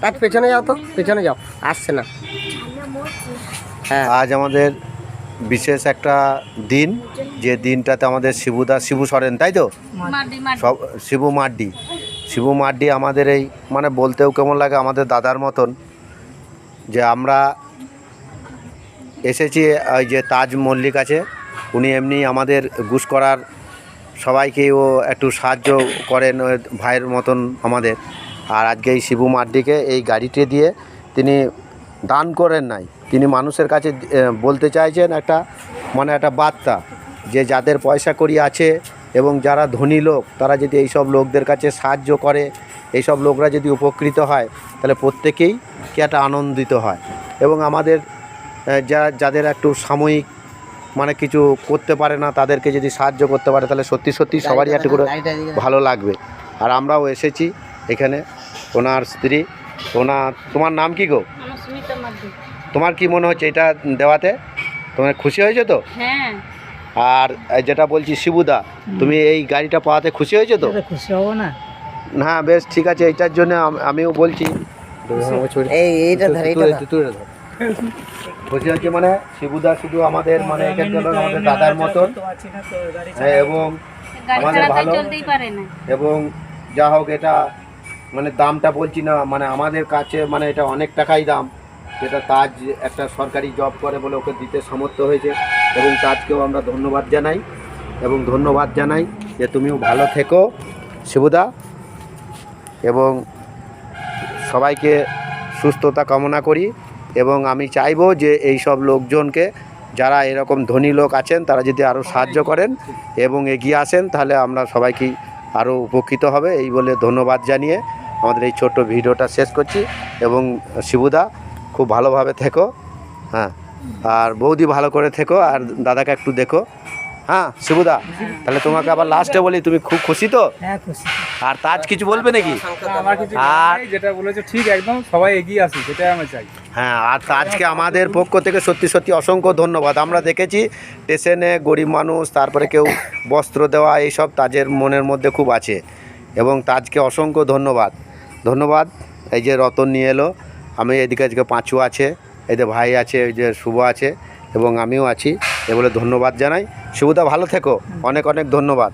তাজ পেছনে যাও তো পেছনে যাও আসছে না। হ্যাঁ। আজ আমাদের বিশেষ একটা দিন যে দিনটাতে আমাদের শিবুদা শিবু সরেন তাই তো? সব শিবু মাড্ডি। শিবু মাড্ডি আমাদের এই মানে বলতেও কেমন লাগে আমাদের দাদার মতন যে আমরা এসেছি ওই যে তাজ মল্লিক আছে উনি এমনি আমাদের গুস করার সবাইকেই ও একটু সাহায্য করেন ওই ভাইয়ের মতন আমাদের। আর আজকে এই শিবু মাড্ডিকে এই গাড়িটি দিয়ে তিনি দান করেন নাই। তিনি মানুষের কাছে বলতে চাইছেন একটা মানে একটা বার্তা যে যাদের পয়সা করি আছে এবং যারা ধনী লোক তারা যদি এইসব লোকদের কাছে সাহায্য করে এইসব লোকরা যদি উপকৃত হয় তাহলে প্রত্যেকেই কি একটা আনন্দিত হয়। এবং আমাদের যা যাদের একটু সাময়িক মানে কিছু করতে পারে না তাদেরকে যদি সাহায্য করতে পারে তাহলে সত্যি সত্যি সবারই একটু করে ভালো লাগবে। আর আমরাও এসেছি এখানে ওনার স্ত্রী ওনার তোমার নাম কি গো আমার সুমিতা মাধ্যম তোমার কি মনে হচ্ছে এটা দেওয়াতে তোমার খুশি হয়েছে তো হ্যাঁ আর যেটা বলছি শিবুদা তুমি এই গাড়িটা পাওয়াতে খুশি হয়েছে তো খুশি হব না হ্যাঁ বেশ ঠিক আছে এটার জন্য আমিও বলছি। খুশি হচ্ছে মানে শিবুদা শুধু আমাদের মানে আমাদের দাদার মতন হ্যাঁ, এবং আমাদের ভালো- চলতেই পারে না এবং যা হোক এটা মানে দামটা বলছি না মানে আমাদের কাছে মানে এটা অনেক টাকাই দাম। যেটা তাজ একটা সরকারি জব করে বলে ওকে দিতে সামর্থ্য হয়েছে এবং তাজকেও আমরা ধন্যবাদ জানাই এবং ধন্যবাদ জানাই যে তুমিও ভালো থেকো, শিবুদা। এবং সবাইকে সুস্থতা কামনা করি এবং আমি চাইব যে এই সব লোকজনকে, যারা এরকম ধনী লোক আছেন, তারা যদি আরও সাহায্য করেন এবং এগিয়ে আসেন, তাহলে আমরা সবাইকে আরও উপকৃত হবে। এই বলে ধন্যবাদ জানিয়ে আমাদের এই ছোট্ট ভিডিওটা শেষ করছি এবং শিবুদা খুব ভালোভাবে থেকো হ্যাঁ আর বৌদি ভালো করে থেকো আর দাদাকে একটু দেখো হ্যাঁ শিবুদা তাহলে তোমাকে আবার লাস্টে বলি তুমি খুব খুশি তো? হ্যাঁ আর তাজ কিছু বলবে নাকি? আর- যেটা বলেছ ঠিক একদম সবাই এগিয়ে আসুক সেটাই আমরা চাই। হ্যাঁ আর আজকে আমাদের পক্ষ থেকে সত্যি সত্যি অসংখ্য ধন্যবাদ। আমরা দেখেছি স্টেশনে গরিব মানুষ তারপরে কেউ বস্ত্র দেওয়া এইসব তাজের মনের মধ্যে খুব আছে। এবং তাজকে অসংখ্য ধন্যবাদ। ধন্যবাদ। এই যে রতন নিয়ে এলো। আমি এদিকে আজকে পাঁচু আছে এদের ভাই আছে, এই যে শুভ আছে এবং আমিও আছি। এ বলে ধন্যবাদ জানাই। শুভদা ভালো থেকো। অনেক অনেক ধন্যবাদ।